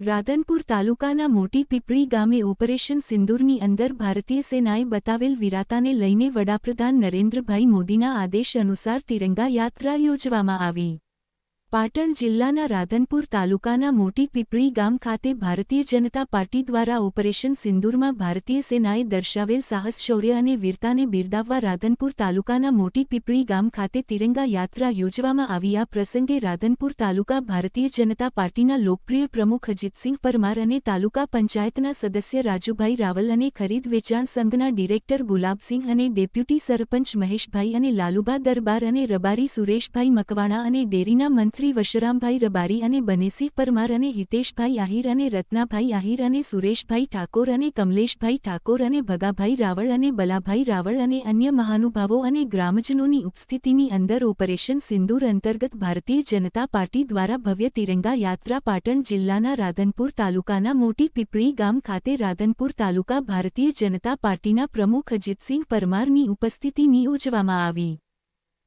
રાધનપુર તાલુકાના મોટી પીપળી ગામે ઓપરેશન સિંદૂરની અંદર ભારતીય સેનાએ બતાવેલ વીરાતાને લઈને વડાપ્રધાન નરેન્દ્રભાઈ મોદીના આદેશ અનુસાર તિરંગા યાત્રા યોજવામાં આવી. પાટણ જિલ્લાના રાધનપુર તાલુકાના મોટી પીપળી ગામ ખાતે ભારતીય જનતા પાર્ટી દ્વારા ઓપરેશન સિંદૂરમાં ભારતીય સેનાએ દર્શાવેલ સાહસ, શૌર્ય અને વીરતાને બિરદાવવા રાધનપુર તાલુકાના મોટી પીપળી ગામ ખાતે તિરંગા યાત્રા યોજવામાં આવી. આ પ્રસંગે રાધનપુર તાલુકા ભારતીય જનતા પાર્ટીના લોકપ્રિય પ્રમુખ અજીતસિંહ પરમાર અને તાલુકા પંચાયતના સદસ્ય રાજુભાઈ રાવલ અને ખરીદ વેચાણ સંઘના ડિરેક્ટર ગુલાબસિંહ અને ડેપ્યુટી સરપંચ મહેશભાઈ અને લાલુબા દરબાર અને રબારી સુરેશભાઈ મકવાણા અને ડેરીના મંત્રી વશરામભાઈ રબારી અને બનેસિંહ પરમાર અને હિતેશભાઈ આહિર અને રત્નાભાઈ આહિર અને સુરેશભાઈ ઠાકોર અને કમલેશભાઈ ઠાકોર અને ભગાભાઈ રાવળ અને બલાભાઈ રાવળ અને અન્ય મહાનુભાવો અને ગ્રામજનોની ઉપસ્થિતિની અંદર ઓપરેશન સિંદૂર અંતર્ગત ભારતીય જનતા પાર્ટી દ્વારા ભવ્ય તિરંગા યાત્રા પાટણ જિલ્લાના રાધનપુર તાલુકાના મોટી પીપળી ગામ ખાતે રાધનપુર તાલુકા ભારતીય જનતા પાર્ટીના પ્રમુખ અજીતસિંહ પરમારની ઉપસ્થિતિની ઉજવામાં આવી.